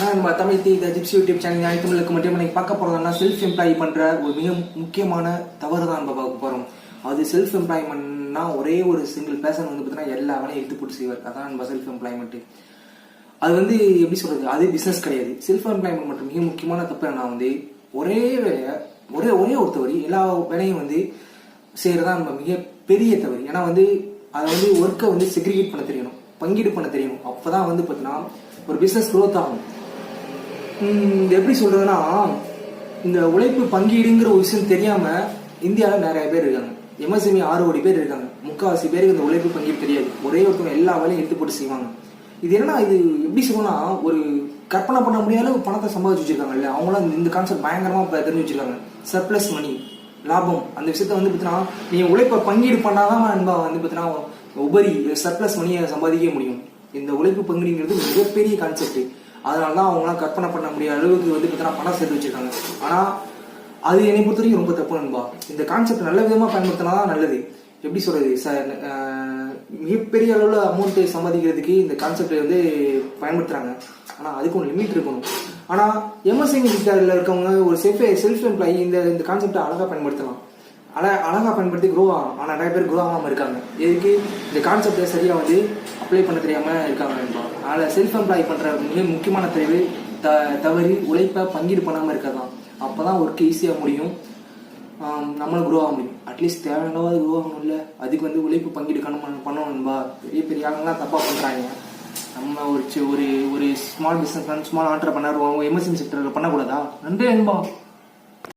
ஆனால் நம்ம Tamil the the gypsy YouTube channel ஞாயிற்று தமிழுக்கு மட்டும் இன்னைக்கு பார்க்க போகிறதுனா செல்ஃப் எம்ப்ளாயி பண்ணுற ஒரு மிக முக்கியமான தவறு தான் நம்ம பார்க்க போகிறோம் அது செல்ஃப் எம்ப்ளாய்மெண்ட்னா ஒரே ஒரு சிங்கிள் பேர்சன் வந்து பார்த்தீங்கன்னா எல்லா வேலையும் எடுத்து போட்டு செய்வார். அதான் நம்ம செல்ஃப் எம்ப்ளாய்மெண்ட்டு அது வந்து எப்படி சொல்கிறது அது பிஸ்னஸ் கிடையாது. செல்ஃப் எம்ப்ளாய்மெண்ட் மற்றும் மிக முக்கியமான தப்பு நான் வந்து ஒரே வேலையை ஒரே ஒரே ஒருத்தவரி எல்லா வேலையும் வந்து செய்கிறதா நம்ம மிக பெரிய தவறு. ஏன்னா வந்து அதை வந்து ஒர்க்கை வந்து செக்ரிகேட் பண்ண தெரியணும். பங்கீடு பண்ண தெரியணும். அப்பதான் வந்து பார்த்தீங்கன்னா ஒரு பிஸ்னஸ் க்ரோத் ஆகும். எப்படி சொல்றதுன்னா இந்த உழைப்பு பங்கீடுங்கிற ஒரு விஷயம் தெரியாம இந்தியாவில் நிறைய பேர் இருக்காங்க. எம்எஸ்எம்இ ஆறு கோடி பேர் இருக்காங்க. முக்காவாசி பேருக்கு இந்த உழைப்பு பங்கீடு தெரியாது. ஒரே ஒருத்தவங்க எல்லா வேலையும் எடுத்து போட்டு செய்வாங்க. இது என்னன்னா இது எப்படி சொல்லணும்னா ஒரு கற்பனை பண்ண முடியாத அளவு பணத்தை சம்பாதிச்சு வச்சிருக்காங்கல்ல அவங்களாம் இந்த- இந்த கான்செப்ட் பயங்கரமா தெரிஞ்சு வச்சிருக்காங்க. சர்ப்ளஸ் மணி லாபம். அந்த விஷயத்த வந்து பார்த்தீங்கன்னா நீ உழைப்பை பங்கீடு பண்ணாதான் நண்பா வந்து பார்த்தீங்கன்னா உபரி சர்ப்ளஸ் மணியை சம்பாதிக்க முடியும். இந்த உழைப்பு பங்குங்கிறது மிகப்பெரிய கான்செப்ட் அதனால தான் அவங்களாம் கற்பனை பண்ண முடியாத. அளவுக்கு வந்து பார்த்தீங்கன்னா பணம் சேர்த்து வச்சிருக்காங்க. ஆனால் அது என்னை பொறுத்த வரைக்கும் ரொம்ப தப்பு நண்பா. இந்த கான்செப்ட் நல்ல விதமாக பயன்படுத்தினா தான் நல்லது. எப்படி சொல்றது? ச- மிகப்பெரிய அளவில் அமௌண்ட்டு சம்பாதிக்கிறதுக்கு இந்த கான்செப்டை வந்து பயன்படுத்துறாங்க. ஆனால் அதுக்கு ஒரு லிமிட் இருக்கணும். ஆனால் எம்எஸ்எம்இ செக்டர்ல இருக்கவங்க ஒரு செல்ஃப் செல்ஃப் எம்ப்ளாயி இந்த இந்த கான்செப்டை அழகாக பயன்படுத்தலாம். அழ அழகாக பயன்படுத்தி க்ரோ ஆகும் ஆனால் நிறைய பேர் க்ரோ ஆகாம இருக்காங்க. எதுக்கு? இந்த கான்செப்டை சரியாக வந்து அப்ளை பண்ண தெரியாமல் இருக்காங்க அதனால் செல்ஃப் எம்ப்ளாய் பண்ணுற மிக முக்கியமான தேவை த தவறி உழைப்பை பங்கீடு பண்ணாமல் பண்ணாம அப்போ தான் ஒர்க் ஈஸியாக முடியும். நம்மளும் க்ரோ ஆக முடியும். அட்லீஸ்ட் தேவையானவாது க்ரோ ஆகணும்ல அதுக்கு வந்து உழைப்பு பங்கீடு கணம் பண்ணணும்பா பெரிய பெரிய ஆளுங்களாம் தப்பாக பண்ணுறாங்க நம்ம ஒரு ஒரு ஒரு ஸ்மால் பிஸ்னஸ் ஸ்மால் அவங்க எம்எஸ்எம் செக்டரில் பண்ணக்கூடாதா? நன்றி அன்பா